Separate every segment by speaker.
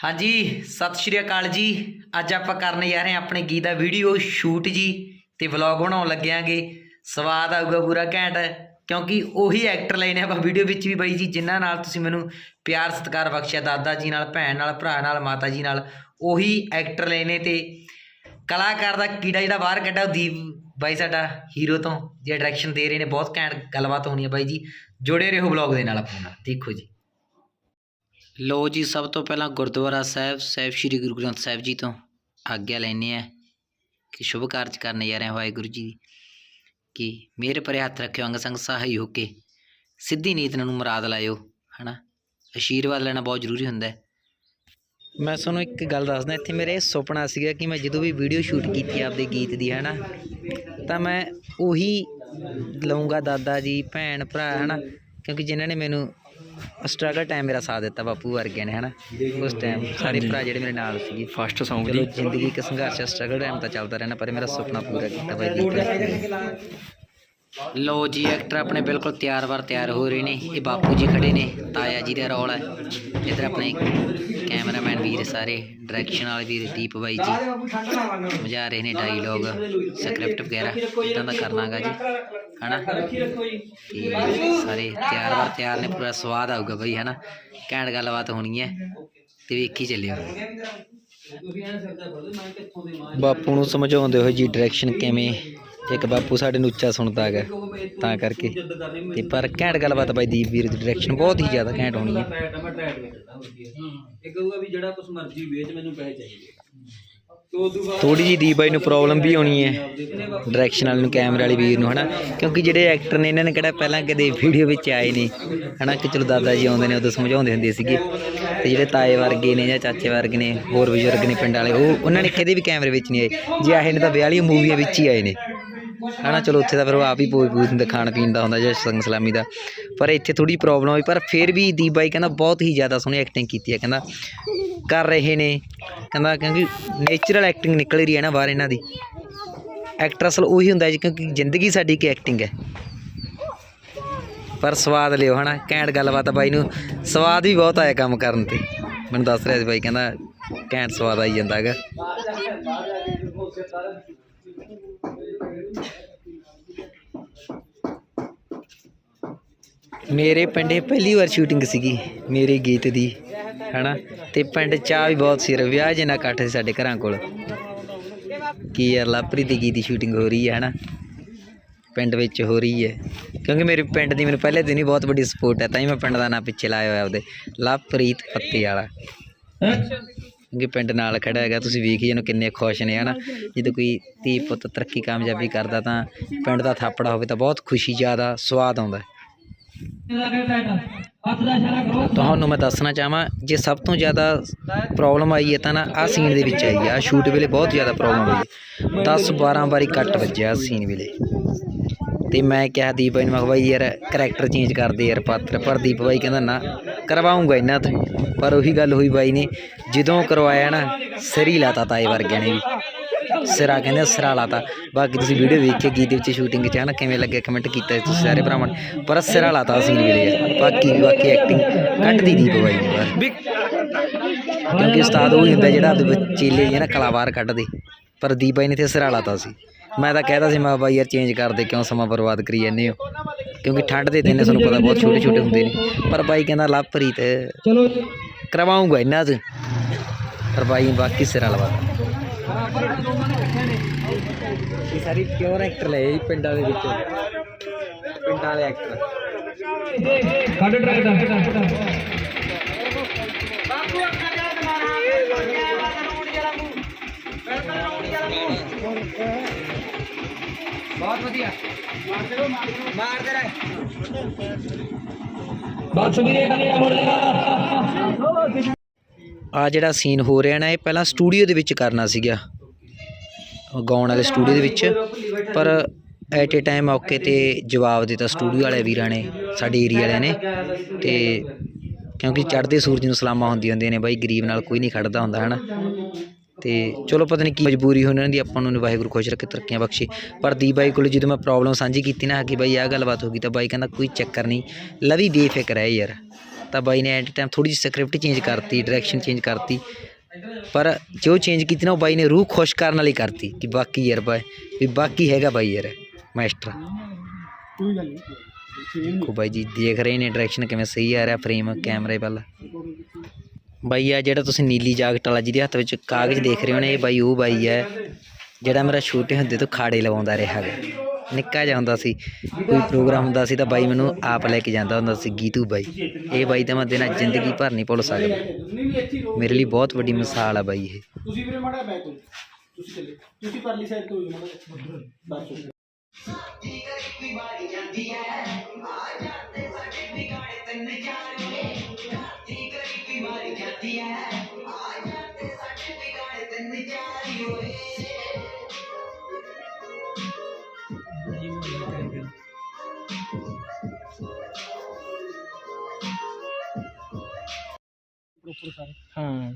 Speaker 1: ਹਾਂਜੀ, ਸਤਿ ਸ਼੍ਰੀ ਅਕਾਲ ਜੀ। ਅੱਜ ਆਪਾਂ ਕਰਨ ਜਾ ਰਹੇ ਹਾਂ ਆਪਣੇ ਗੀਤ ਦਾ ਵੀਡੀਓ ਸ਼ੂਟ ਜੀ ਤੇ ਵਲੌਗ ਬਣਾਉਣ ਲੱਗਿਆਂਗੇ। ਸਵਾਦ ਆਊਗਾ ਪੂਰਾ ਘੈਂਟ, ਕਿਉਂਕਿ ਉਹੀ ਐਕਟਰ ਲਏ ਨੇ ਆਪਾਂ ਵੀਡੀਓ ਵਿੱਚ ਵੀ ਬਾਈ ਜੀ, ਜਿਨ੍ਹਾਂ ਨਾਲ ਤੁਸੀਂ ਮੈਨੂੰ ਪਿਆਰ, ਸਤਿਕਾਰ ਬਖਸ਼ਿਆ, ਦਾਦਾ ਜੀ ਨਾਲ, ਭੈਣ ਨਾਲ, ਭਰਾ ਨਾਲ, ਮਾਤਾ ਜੀ ਨਾਲ, ਉਹੀ ਐਕਟਰ ਲਏ ਨੇ ਤੇ ਕਲਾਕਾਰ ਦਾ ਕੀੜਾ ਜਿਹੜਾ ਬਾਹਰ ਕੱਢਾ ਉਹ ਦੀਪ ਬਾਈ ਸਾਡਾ ਹੀਰੋ ਤੋਂ, ਜੇ ਡਾਇਰੈਕਸ਼ਨ ਦੇ ਰਹੇ ਨੇ, ਬਹੁਤ ਘੈਂਟ ਗੱਲਬਾਤ ਹੋਣੀ ਹੈ ਬਾਈ ਜੀ। ਜੁੜੇ ਰਹੋ ਵਲੌਗ ਦੇ ਨਾਲ ਆਪਾਂ ਨਾਲ ਦੇਖੋ ਜੀ। ਲੋ ਜੀ, ਸਭ ਤੋਂ ਪਹਿਲਾਂ ਗੁਰਦੁਆਰਾ ਸਾਹਿਬ ਸਾਹਿਬ ਸ੍ਰੀ ਗੁਰੂ ਗ੍ਰੰਥ ਸਾਹਿਬ ਜੀ ਤੋਂ ਆਗਿਆ ਲੈਣੇ ਆ ਕਿ ਸ਼ੁਭ ਕਾਰਜ ਕਰਨ ਜਾ ਰਹੇ ਹਾਂ ਵਾਹਿਗੁਰੂ ਜੀ ਕਿ ਮੇਰੇ ਪਰੇ ਹੱਥ ਰੱਖਿਓ, ਅੰਗ ਸੰਗ ਸਹਾਈ ਹੋ ਕੇ ਸਿੱਧੀ ਨੀਤ ਨੂੰ ਮੁਰਾਦ ਲਾਇਓ, ਹਨਾ? ਆਸ਼ੀਰਵਾਦ ਲੈਣਾ ਬਹੁਤ ਜ਼ਰੂਰੀ ਹੁੰਦਾ ਹੈ। ਮੈਂ ਤੁਹਾਨੂੰ ਇੱਕ ਗੱਲ ਦੱਸਦਾ, ਇੱਥੇ ਮੇਰੇ ਇਹ ਸੁਪਨਾ ਸੀਗਾ ਕਿ ਮੈਂ ਜਦੋਂ ਵੀ ਵੀਡੀਓ ਸ਼ੂਟ ਕੀਤੀ ਆਪਦੇ ਗੀਤ ਦੀ ਹੈ ਨਾ ਤਾਂ ਮੈਂ ਉਹੀ ਲਊਂਗਾ ਦਾਦਾ ਜੀ, ਭੈਣ, ਭਰਾ ਹੈ ਨਾ ਕਿਉਂਕਿ ਜਿਨ੍ਹਾਂ ਨੇ ਮੈਨੂੰ ਸਟਰਗਲ ਟਾਈਮ ਮੇਰਾ ਸਾਥ ਦਿੱਤਾ ਬਾਪੂ ਵਰਗੇ ਨੇ ਹੈ ਨਾ ਉਸ ਟਾਈਮ ਸਾਰੇ ਭਰਾ ਜਿਹੜੇ ਮੇਰੇ ਨਾਲ ਸੀਗੇ।
Speaker 2: ਫਸਟ
Speaker 1: ਚਲੋ
Speaker 2: ਦੀ
Speaker 1: ਜ਼ਿੰਦਗੀ ਇੱਕ ਸੰਘਰਸ਼ ਸਟਰਗਲ ਟਾਈਮ ਤਾਂ ਚੱਲਦਾ ਰਹਿਣਾ ਪਰ ਮੇਰਾ ਸੁਪਨਾ ਪੂਰਾ ਕੀਤਾ ਬਾਈ ਲੋ ਜੀ ਐਕਟਰ ਆਪਣੇ ਬਿਲਕੁਲ ਤਿਆਰ ਵਾਰ ਤਿਆਰ ਹੋ ਰਹੇ ਨੇ। ਇਹ ਬਾਪੂ ਜੀ ਖੜੇ ਨੇ, ਤਾਇਆ ਜੀ ਦਾ ਰੋਲ ਹੈ। ਇਧਰ ਆਪਣੇ ਕੈਮਰਾਮੈਨ ਵੀਰ ਸਾਰੇ ਡਾਇਰੈਕਸ਼ਨ ਵਾਲੇ ਵੀਰ ਦੀਪ ਬਾਈ ਜੀ। ਮਜਾ ਰਹੇ ਨੇ ਡਾਇਲੋਗ ਸਕ੍ਰਿਪਟ ਵਗੈਰਾ ਇਦਾਂ ਦਾ ਕਰਨਾਗਾ ਜੀ। ਹਨਾ? ਤੇ ਸਾਰੇ ਤਿਆਰ ਵਾਰ ਤਿਆਰ ਨੇ, ਪੂਰਾ ਸਵਾਦ ਆਊਗਾ ਬਈ, ਹਨਾ? ਘੈਂਟ ਗੱਲਬਾਤ ਹੋਣੀ ਹੈ। ਤੇ ਵੇਖੀ ਚੱਲਿਓ। ਬਾਪੂ ਨੂੰ ਸਮਝਾਉਂਦੇ ਹੋਏ ਜੀ ਡਾਇਰੈਕਸ਼ਨ ਕਿਵੇਂ? ਇੱਕ ਬਾਪੂ ਸਾਡੇ ਨੂੰ ਉੱਚਾ ਸੁਣਦਾ ਹੈਗਾ, ਤਾਂ ਕਰਕੇ। ਤੇ ਪਰ ਘੈਂਟ ਗੱਲਬਾਤ ਬਾਈ ਦੀਪ ਵੀਰ ਦੀ ਡਾਇਰੈਕਸ਼ਨ ਬਹੁਤ ਹੀ ਜ਼ਿਆਦਾ ਘੈਂਟ ਹੋਣੀ ਹੈ।
Speaker 2: ਇਹ ਕਹੂਗਾ ਵੀ ਜਿਹੜਾ ਕੁਛ ਮਰਜ਼ੀ ਵੇਚ ਮੈਨੂੰ ਪੈਸੇ ਚਾਹੀਦੇ
Speaker 1: ਥੋੜੀ ਜੀ ਦੀਪ ਬਾਈ ਨੂੰ ਪ੍ਰੋਬਲਮ ਵੀ ਹੋਣੀ ਹੈ ਡਾਇਰੈਕਸ਼ਨ ਵਾਲੇ ਨੂੰ ਕੈਮਰੇ ਵਾਲੇ ਵੀਰ ਨੂੰ, ਹਨਾ? ਕਿਉਂਕਿ ਜਿਹੜੇ ਐਕਟਰ ਨੇ, ਇਹਨਾਂ ਨੇ ਕਿਹੜਾ ਪਹਿਲਾਂ ਕਦੇ ਵੀਡੀਓ ਵਿੱਚ ਆਏ ਨਹੀਂ ਹਨਾ? ਕਿ ਚਲੋ ਦਾਦਾ ਜੀ ਆਉਂਦੇ ਨੇ, ਉਦੋਂ ਸਮਝਾਉਂਦੇ ਹੁੰਦੇ ਸੀਗੇ। ਤੇ ਜਿਹੜੇ ਤਾਏ ਵਰਗੇ ਨੇ ਜਾਂ ਚਾਚੇ ਵਰਗੇ ਨੇ, ਹੋਰ ਬਜ਼ੁਰਗ ਨੇ ਪਿੰਡ ਵਾਲੇ, ਉਹ, ਉਹਨਾਂ ਨੇ ਕਦੇ ਵੀ ਕੈਮਰੇ ਵਿੱਚ ਨਹੀਂ ਆਏ। ਜੇ ਆਏ ਨੇ ਤਾਂ ਵਿਆਹ ਵਾਲੀਆਂ ਮੂਵੀਆਂ ਵਿੱਚ ਹੀ ਆਏ ਨੇ। ਹਨਾ, ਚਲੋ ਉੱਥੇ ਤਾਂ ਫਿਰ ਉਹ ਆਪ ਹੀ ਪੋਜ ਪੂਜ ਦਿੰਦੇ, ਖਾਣ ਪੀਣ ਦਾ ਹੁੰਦਾ ਜਾਂ ਸੰਗ ਸਲਾਮੀ ਦਾ। ਪਰ ਇੱਥੇ ਥੋੜੀ ਪ੍ਰੋਬਲਮ ਆਈ ਪਰ ਫਿਰ ਵੀ ਦੀਪ ਬਾਈ ਕਹਿੰਦਾ ਬਹੁਤ ਹੀ ਜ਼ਿਆਦਾ ਸੋਹਣੀ ਐਕਟਿੰਗ ਕੀਤੀ ਹੈ, ਕਹਿੰਦਾ ਕਰ ਰਹੇ ਨੇ, ਕਹਿੰਦਾ ਕਿਉਂਕਿ ਨੇਚਰਲ ਐਕਟਿੰਗ ਨਿਕਲ ਰਹੀ ਹੈ ਨਾ ਬਾਹਰ ਇਹਨਾਂ ਦੀ। ਐਕਟਰ ਅਸਲ ਉਹੀ ਹੁੰਦਾ ਜੀ, ਕਿਉਂਕਿ ਜ਼ਿੰਦਗੀ ਸਾਡੀ ਕੀ ਐਕਟਿੰਗ ਹੈ। ਪਰ ਸਵਾਦ ਲਿਓ ਹਨਾ, ਘੈਂਟ ਗੱਲਬਾਤ ਆ ਬਾਈ ਨੂੰ, ਸਵਾਦ ਵੀ ਬਹੁਤ ਆਇਆ ਕੰਮ ਕਰਨ ਤੇ। ਮੈਨੂੰ ਦੱਸ ਰਿਹਾ ਸੀ ਬਾਈ, ਕਹਿੰਦਾ ਘੈਂਟ ਸਵਾਦ ਆਈ ਜਾਂਦਾ ਹੈਗਾ। ਮੇਰੇ ਪਿੰਡ ਪਹਿਲੀ ਵਾਰ ਸ਼ੂਟਿੰਗ ਸੀਗੀ ਮੇਰੇ ਗੀਤ ਦੀ ਹਨਾ? ਤੇ ਪਿੰਡ ਚਾਹ ਵੀ ਬਹੁਤ ਸੀ ਵਿਆਹ ਜਿੰਨਾ ਇਕੱਠ ਸੀ ਸਾਡੇ ਘਰਾਂ ਕੋਲ। ਕੀ ਯਾਰ ਲਾਪਰੀ ਦੀ ਗੀਤ ਦੀ ਸ਼ੂਟਿੰਗ ਹੋ ਰਹੀ ਹੈ ਹਨਾ? ਪਿੰਡ ਵਿੱਚ ਹੋ ਰਹੀ ਹੈ। ਕਿਉਂਕਿ ਮੇਰੇ ਪਿੰਡ ਦੀ ਮੈਨੂੰ ਪਹਿਲੇ ਦਿਨ ਹੀ ਬਹੁਤ ਵੱਡੀ ਸਪੋਰਟ ਹੈ ਤਾਂ ਹੀ ਮੈਂ ਪਿੰਡ ਦਾ ਨਾਂ ਪਿੱਛੇ ਲਾਇਆ ਹੋਇਆ ਆਪਦੇ ਲਵਪ੍ਰੀਤ ਪੱਤੇ ਵਾਲਾ। ਕਿਉਂਕਿ ਪਿੰਡ ਨਾਲ ਖੜਾ ਹੈਗਾ ਤੁਸੀਂ ਵੇਖ ਜਾਨੋ ਕਿੰਨੇ ਖੁਸ਼ ਨੇ ਹਨਾ? ਜਦੋਂ ਕੋਈ ਧੀ ਪੁੱਤ ਤਰੱਕੀ ਕਾਮਯਾਬੀ ਕਰਦਾ ਤਾਂ ਪਿੰਡ ਦਾ ਥਾਪੜਾ ਹੋਵੇ ਤਾਂ ਬਹੁਤ ਖੁਸ਼ੀ ਜ਼ਿਆਦਾ ਸਵਾਦ ਆਉਂਦਾ। ਤੁਹਾਨੂੰ ਮੈਂ ਦੱਸਣਾ ਚਾਹਾਂ, ਜੇ ਸਭ ਤੋਂ ਜ਼ਿਆਦਾ ਪ੍ਰੋਬਲਮ ਆਈ ਹੈ ਤਾਂ ਨਾ ਆ ਸੀਨ ਦੇ ਵਿੱਚ ਆਈ ਆ ਸ਼ੂਟ ਵੇਲੇ ਬਹੁਤ ਜ਼ਿਆਦਾ ਪ੍ਰੋਬਲਮ ਆਈ 10 12 ਵਾਰੀ ਕੱਟ ਵੱਜਿਆ ਸੀਨ ਵੇਲੇ। ਤੇ ਮੈਂ ਕਿਹਾ, ਦੀਪ ਬਾਈ ਨੂੰ, ਮੈਂ ਕਿਹਾ ਯਾਰ ਕਰੈਕਟਰ ਚੇਂਜ ਕਰ ਦੇ ਯਾਰ ਪਾਤਰ। ਪਰ ਦੀਪ ਬਾਈ ਕਹਿੰਦਾ, ਨਾ, ਕਰਵਾਉਂਗਾ ਇਹਨਾਂ ਤੋਂ। ਪਰ ਉਹੀ ਗੱਲ ਹੋਈ ਬਾਈ ਨੇ। ਜਦੋਂ ਕਰਵਾਇਆ ਨਾ, ਸਰੀ ਹੀ ਲਾਤਾ ਤਾਏ ਵਰਗਿਆਂ ਨੇ ਵੀ। ਸਿਰਾ ਕਹਿੰਦੇ ਸਿਰਾ ਲਾਤਾ। ਬਾਕੀ ਤੁਸੀਂ ਵੀਡੀਓ ਵੇਖ ਕੇ ਗੀਤ ਵਿੱਚ ਸ਼ੂਟਿੰਗ ਚ ਹਨਾ ਕਿਵੇਂ ਲੱਗਿਆ ਕਮੈਂਟ ਕੀਤਾ ਤੁਸੀਂ ਸਾਰੇ ਭਰਾਵਾਂ ਨੇ। ਪਰ ਸਿਰਾ ਲਾਤਾ ਸੀਨ ਵੇਲੇ ਯਾਰ ਬਾਕੀ ਬਾਕੀ ਐਕਟਿੰਗ ਕੱਢਦੀ ਦੀਪ ਬਾਈ ਨੇ ਬਾਹਰ। ਕਿਉਂਕਿ ਉਸਤਾਦ ਉਹ ਹੀ ਹੁੰਦਾ ਜਿਹੜਾ ਆਪਦੇ ਬੱਚੇਲੇ ਜਿਹੜਾ ਕਲਾਵਾਰ ਕੱਢਦੇ। ਪਰ ਦੀਪ ਬਾਈ ਨੇ ਤੇ ਸਿਰਾ ਲਾਤਾ ਸੀ। ਮੈਂ ਤਾਂ ਕਹਿਦਾ ਸੀ ਮੈਂ ਬਾਈ ਯਾਰ ਚੇਂਜ ਕਰ ਦੇ ਕਿਉਂ ਸਮਾਂ ਬਰਬਾਦ ਕਰੀ ਜਾਂਦੇ ਹੋ? ਕਿਉਂਕਿ ਠੰਡ ਦੇ ਦਿਨ ਨੇ ਤੁਹਾਨੂੰ ਪਤਾ ਬਹੁਤ ਛੋਟੇ ਛੋਟੇ ਹੁੰਦੇ ਨੇ। ਪਰ ਬਾਈ ਕਹਿੰਦਾ ਲਵਪ੍ਰੀਤ
Speaker 2: ਚਲੋ
Speaker 1: ਕਰਵਾਉਂਗਾ ਇਹਨਾਂ ਤੋਂ ਪਰ ਬਾਈ ਬਾਕੀ ਸਿਰਾ ਲਵਾਤਾ ਇਹ ਸਾਰੀ ਪਿਓਰ ਐਕਟਰ ਲਏ ਪਿੰਡਾਂ ਦੇ ਵਿੱਚ। ਪਿੰਡਾਂ ਵਾਲੇ ਐਕਟਰ
Speaker 2: ਕੱਢ ਟਰੈਕ ਦਾ
Speaker 1: ਬਹੁਤ ਵਧੀਆ। ਮਾਰ ਦੇ
Speaker 2: ਬਸ ਵੀਰੇ ਕਨੇ ਮੁੜ ਜਾ
Speaker 1: ਆ ਜਿਹੜਾ ਸੀਨ ਹੋ ਰਿਹਾ ਨਾ ਇਹ ਪਹਿਲਾਂ ਸਟੂਡੀਓ ਦੇ ਵਿੱਚ ਕਰਨਾ ਸੀਗਾ। ਗਾਉਣ ਵਾਲੇ ਸਟੂਡੀਓ ਦੇ ਵਿੱਚ, ਪਰ ਐਟ ਏ ਟਾਈਮ ਔਕੇ ਤੇ ਜਵਾਬ ਦਿੱਤਾ ਸਟੂਡੀਓ ਵਾਲੇ ਵੀਰਾਂ ਨੇ, ਸਾਡੇ ਏਰੀਆ ਵਾਲਿਆਂ ਨੇ, ਤੇ ਕਿਉਂਕਿ ਚੜ੍ਹਦੇ ਸੂਰਜ ਨੂੰ ਸਲਾਮਾਂ ਹੁੰਦੀਆਂ ਹੁੰਦੀਆਂ ਨੇ, ਬਾਈ ਗਰੀਬ ਨਾਲ ਕੋਈ ਨਹੀਂ ਖੜਦਾ ਹੁੰਦਾ, ਹਨਾ? ਤੇ ਚਲੋ ਪਤਾ ਨਹੀਂ ਕੀ ਮਜਬੂਰੀ ਹੋਈ ਉਹਨਾਂ ਦੀ, ਆਪਾਂ ਨੂੰ ਵਾਹਿਗੁਰੂ ਖੁਸ਼ ਰੱਖੇ, ਤਰੱਕੀਆਂ ਬਖਸ਼ੇ। ਪਰ ਦੀ ਬਾਈ ਕੋਲ ਜਦੋਂ ਮੈਂ ਪ੍ਰੋਬਲਮ ਸਾਂਝੀ ਕੀਤੀ ਨਾ, ਕਿ ਬਾਈ ਆਹ ਗੱਲਬਾਤ ਹੋ ਗਈ, ਤਾਂ ਬਾਈ ਕਹਿੰਦਾ ਕੋਈ ਚੱਕਰ ਨਹੀਂ, ਲਵੀ ਬੇਫਿਕਰ ਹੈ ਯਾਰ। ਤਾਂ ਬਾਈ ਨੇ ਐਟ ਟਾਈਮ ਥੋੜੀ ਜਿਹੀ ਸਕ੍ਰਿਪਟ ਚੇਂਜ ਕਰਤੀ ਡਾਇਰੈਕਸ਼ਨ ਚੇਂਜ ਕਰਤੀ ਪਰ ਜੋ ਚੇਂਜ ਕੀਤੀ ਨਾ ਉਹ ਬਾਈ ਨੇ ਰੂਹ ਖੁਸ਼ ਕਰਨ ਵਾਲੀ ਕਰਤੀ ਕਿ ਬਾਕੀ ਯਾਰ ਬਾਈ ਵੀ ਬਾਕੀ ਹੈਗਾ ਬਾਈ ਯਾਰ ਮਾਸਟਰ
Speaker 3: ਕੋਈ ਗੱਲ ਨਹੀਂ
Speaker 1: ਕੋ ਬਾਈ ਜੀ ਦੇਖ ਰਹੇ ਨੇ ਡਾਇਰੈਕਸ਼ਨ ਕਿਵੇਂ ਸਹੀ ਆ ਰਿਹਾ ਫਰੇਮ ਕੈਮਰੇ ਵੱਲ ਬਾਈ ਆ ਜਿਹੜਾ ਤੁਸੀਂ ਨੀਲੀ ਜਾਕਟ ਵਾਲਾ ਜਿਹਦੇ ਹੱਥ ਵਿੱਚ ਕਾਗਜ਼ ਦੇਖ ਰਹੇ ਹੋ ਨੇ ਇਹ ਬਾਈ ਉਹ ਬਾਈ ਹੈ ਜਿਹੜਾ ਮੇਰਾ ਛੋਟੇ ਹੁੰਦੇ ਤੋਂ ਖਾੜੇ ਲਵਾਉਂਦਾ ਰਿਹਾ ਹੈਗਾ ਨਿੱਕਾ ਜਿਹਾ ਹੁੰਦਾ ਸੀ ਕੋਈ ਪ੍ਰੋਗਰਾਮ ਹੁੰਦਾ ਸੀ ਤਾਂ ਬਾਈ ਮੈਨੂੰ ਆਪ ਲੈ ਕੇ ਜਾਂਦਾ ਹੁੰਦਾ ਸੀ ਗੀਤੂ ਬਾਈ। ਇਹ ਬਾਈ ਤਾਂ ਮੈਂ ਦਿਨਾਂ ਜ਼ਿੰਦਗੀ ਭਰ ਨਹੀਂ ਭੁੱਲ ਸਕਦਾ। ਮੇਰੇ ਲਈ ਬਹੁਤ ਵੱਡੀ ਮਿਸਾਲ ਆ ਬਾਈ ਇਹ।
Speaker 3: ਤੁਸੀਂ ਵੀਰੇ ਮਾੜਾ ਬੈਕ ਹੋ ਤੁਸੀਂ ਚੱਲੇ। ਤੁਸੀਂ ਪਰਲੀ ਸਾਈਡ ਤੋਂ ਹੋ ਜਾਓ ਮਾੜਾ ਬਸ
Speaker 2: ਹਾਂ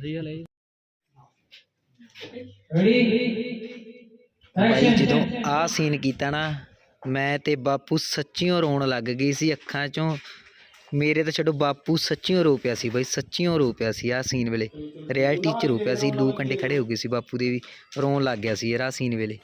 Speaker 2: ਸਹੀ ਗੱਲ ਹੈ
Speaker 1: ਬਾਈ ਜਦੋਂ ਆਹ ਸੀਨ ਕੀਤਾ ਨਾ ਮੈਂ ਤੇ ਬਾਪੂ ਸੱਚੀਓ ਰੋਣ ਲੱਗ ਗਈ ਸੀ ਅੱਖਾਂ ਚੋਂ। ਮੇਰੇ ਤਾਂ ਛੱਡੋ ਬਾਪੂ ਸੱਚੀਓ ਰੋ ਪਿਆ ਸੀ ਬਾਈ ਸੱਚੀਓ ਰੋ ਪਿਆ ਸੀ ਆਹ ਸੀਨ ਵੇਲੇ। ਰਿਐਲਿਟੀ ਚ ਰੋ ਪਿਆ ਸੀ ਲੂ ਕੰਡੇ ਖੜੇ ਹੋ ਗਏ ਸੀ ਬਾਪੂ ਦੇ ਵੀ। ਰੋਣ ਲੱਗ ਗਿਆ ਸੀ ਯਾਰ ਆਹ ਸੀਨ ਵੇਲੇ।